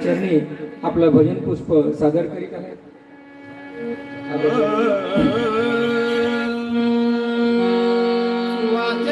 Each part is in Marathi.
चरणी आपलं भजन पुष्प सादर करीत आहेत वाच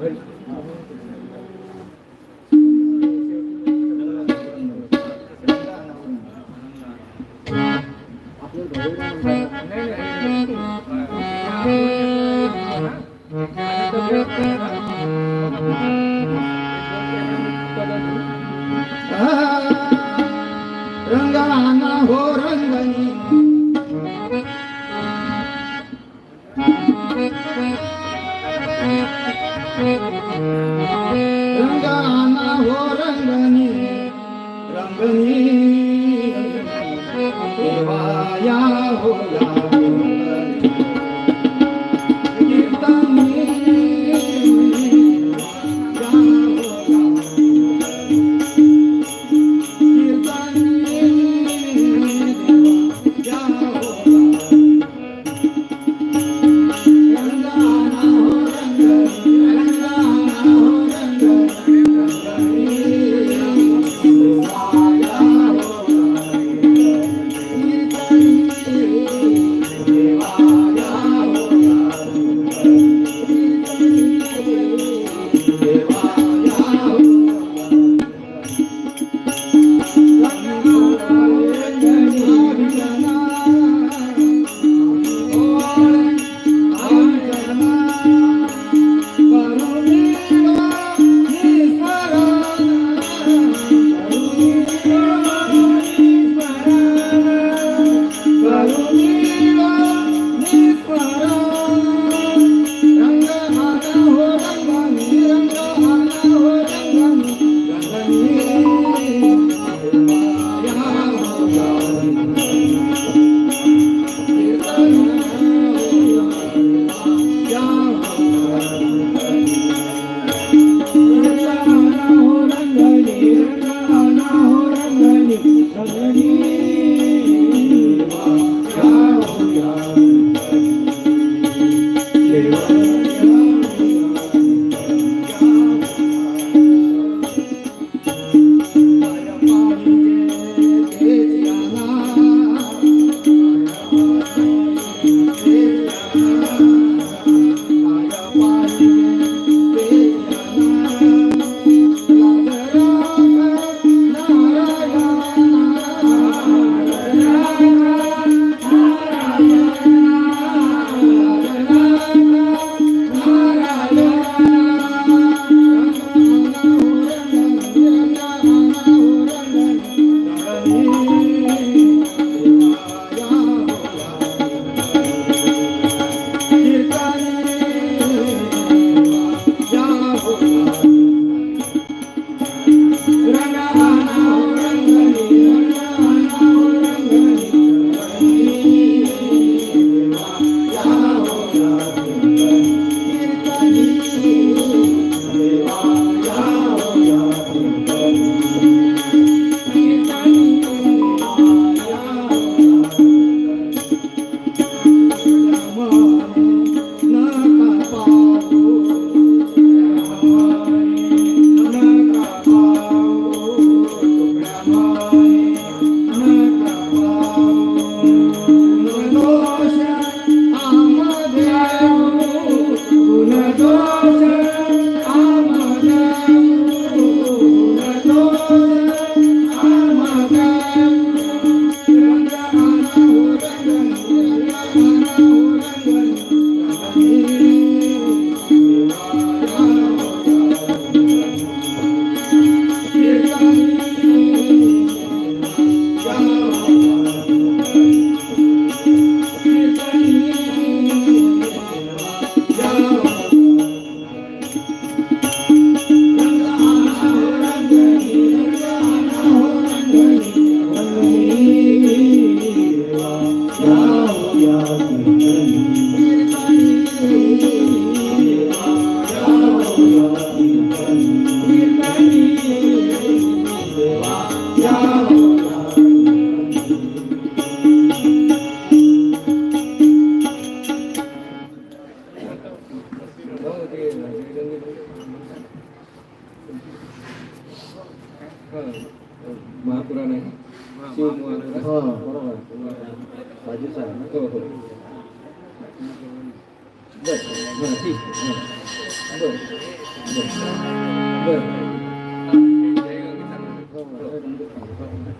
没问。रंगाना हो रंगनी रंगनी देवाया हो या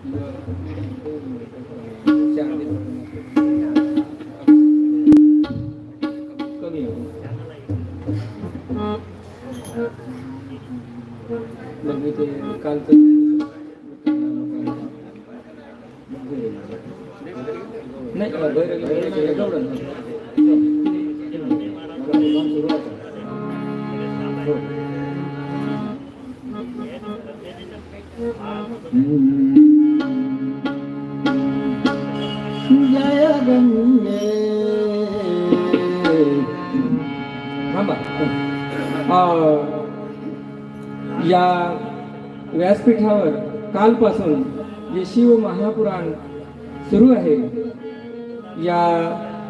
Yeah. कालपासून जे शिव महापुराण सुरू आहे या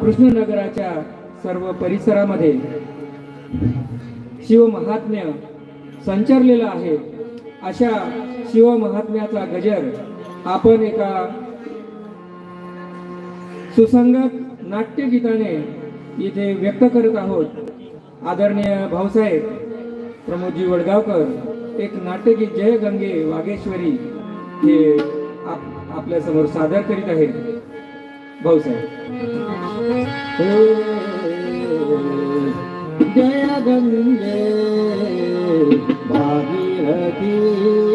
कृष्णनगराच्या सर्व परिसरामध्ये शिवमहात्म्य संचारलेलं आहे. अशा शिवमहात्म्याचा गजर आपण एका सुसंगत नाट्यगीताने इथे व्यक्त करत आहोत. आदरणीय भाऊसाहेब प्रमोदजी वडगावकर एक नाट्यगीत जय गंगे वागेश्वरी. हे आप आपल्यासमोर सादर करीत आहे भाऊ साहेब. जय गंगे भागीरथी.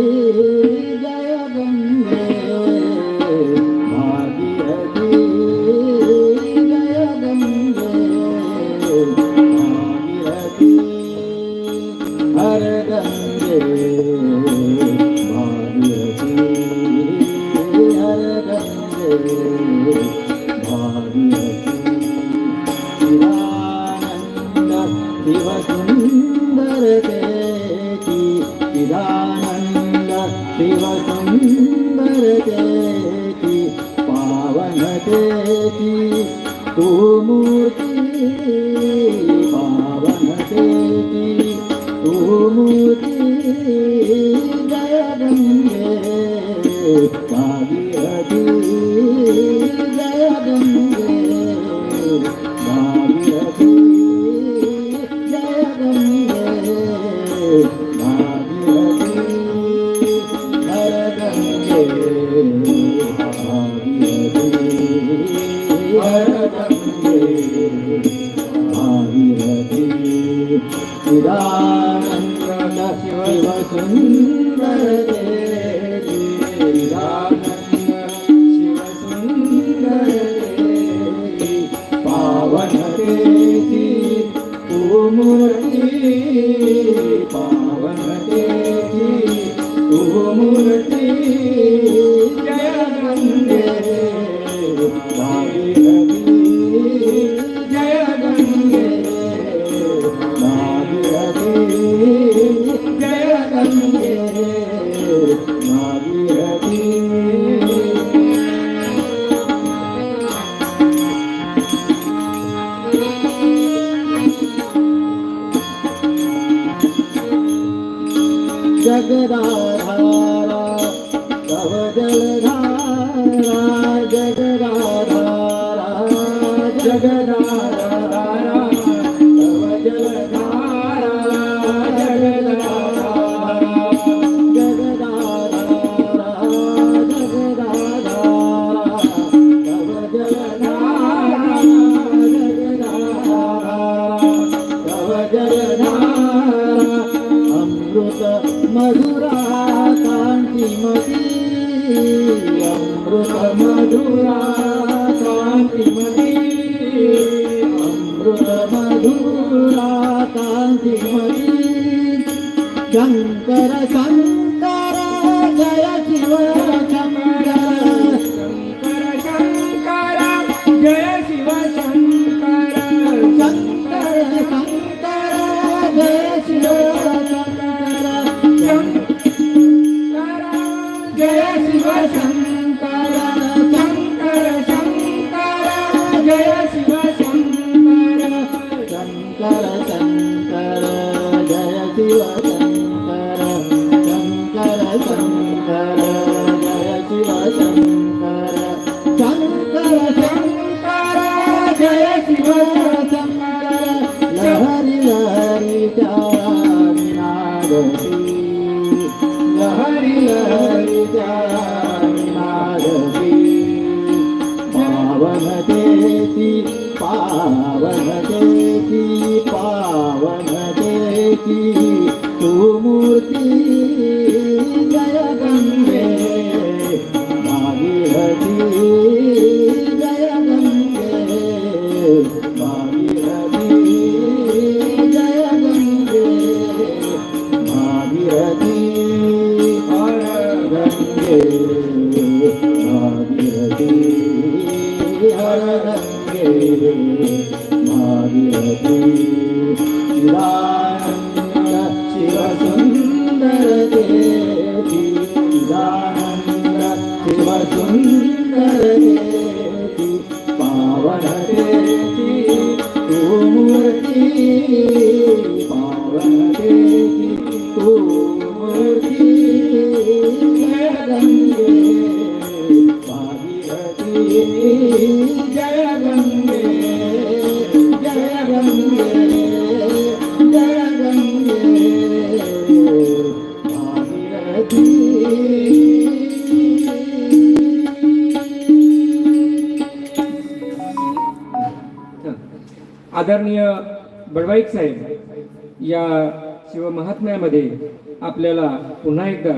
महात्म्यामध्ये आपल्याला पुन्हा एकदा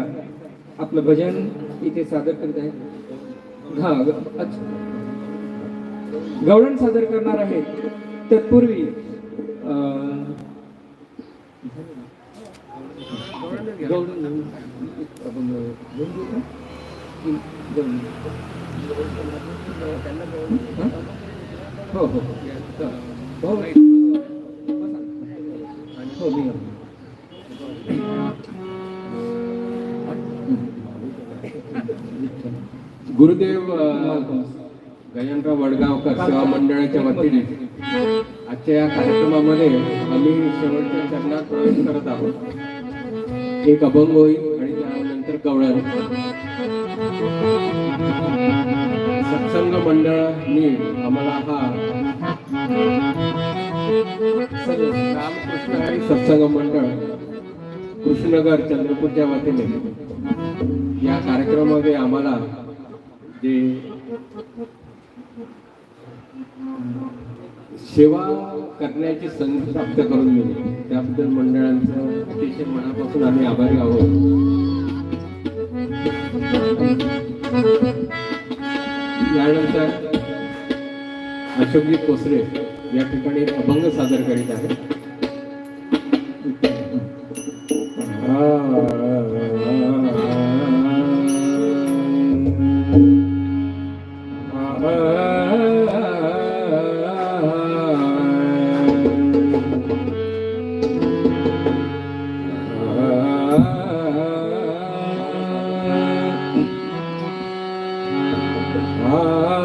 आपलं भजन इथे सादर करीत आहे हा ग- अच्छा. गवळण सादर करणार आहेत तत्पूर्वी आपण घेऊन घेऊ का? हो हो हो हो हो मी गुरुदेव अ, गजानराव वडगावकर सेवा मंडळाच्या वतीने आजच्या या कार्यक्रमामध्ये आम्ही शेवटच्या चरणात प्रवेश करत आहोत. एक अभंग होईल आणि त्यानंतर कवळण. सत्संग मंडळाने आम्हाला हा रामकृष्ण सत्संग मंडळ कृष्णनगर चंद्रपूरच्या वतीने या कार्यक्रमामध्ये आम्हाला जे। सेवा करण्याची संधी प्राप्त करून दिली. त्याबद्दल मंडळांचं अतिशय मनापासून आम्ही आभारी आहोत. यानंतर अशोकजी कोसरे या ठिकाणी अभंग सादर करीत आहेत. Ah.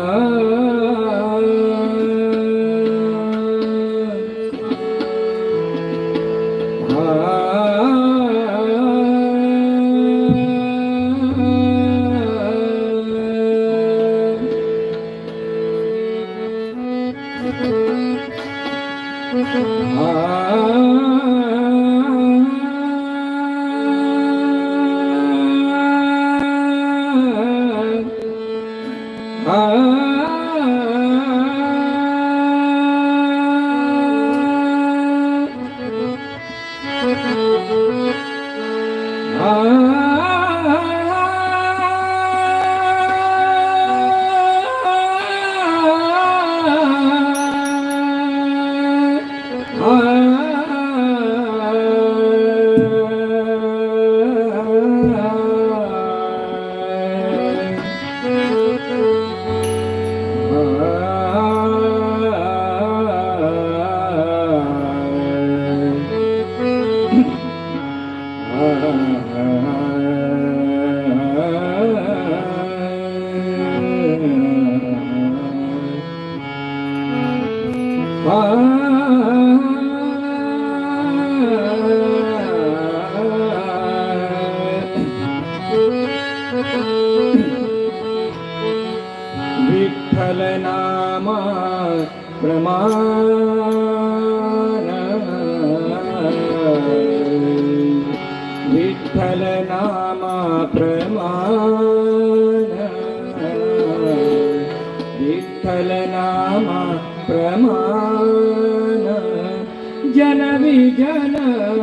جنان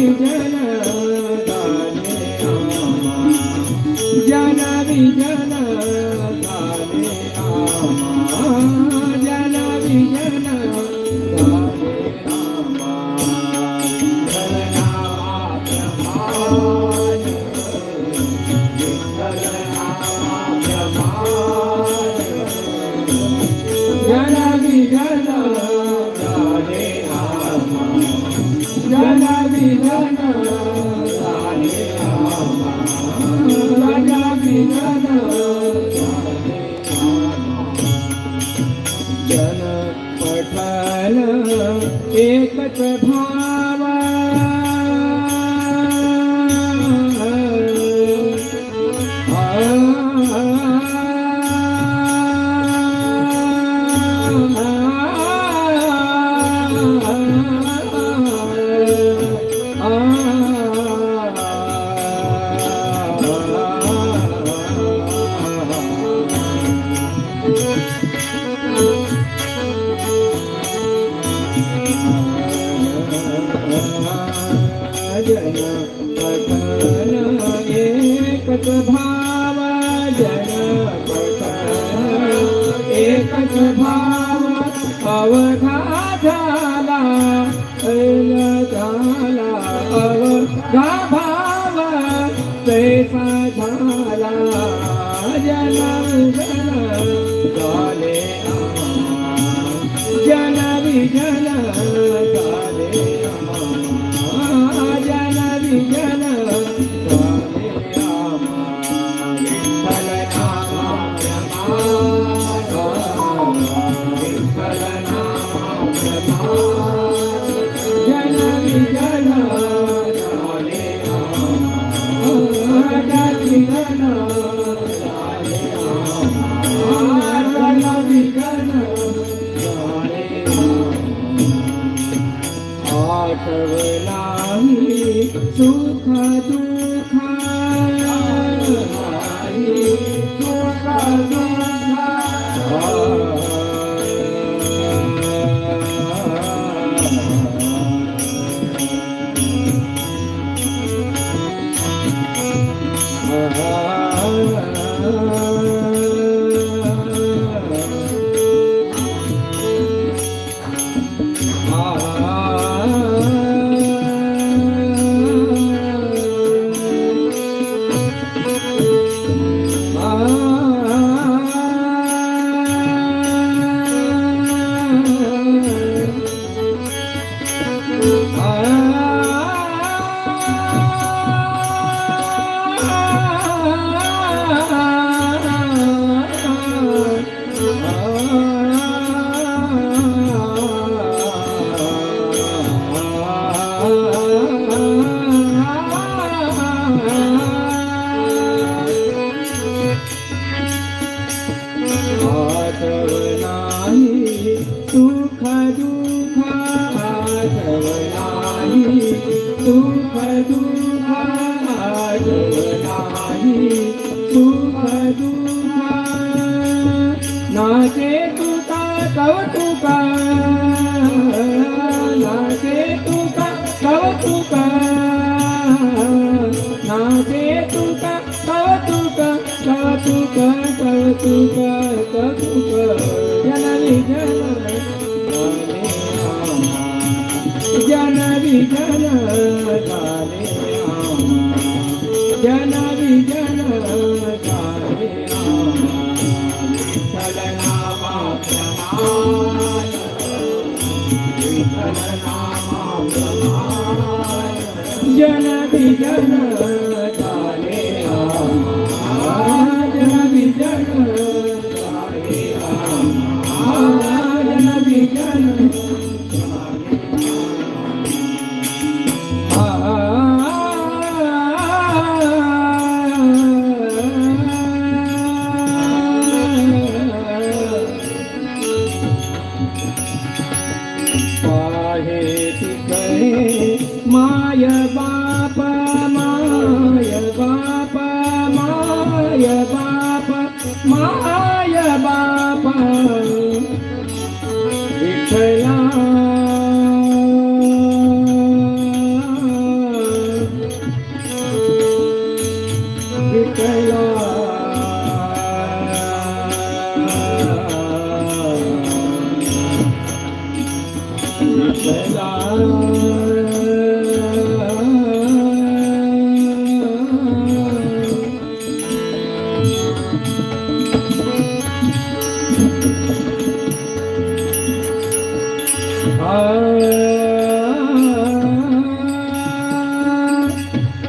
ಜನ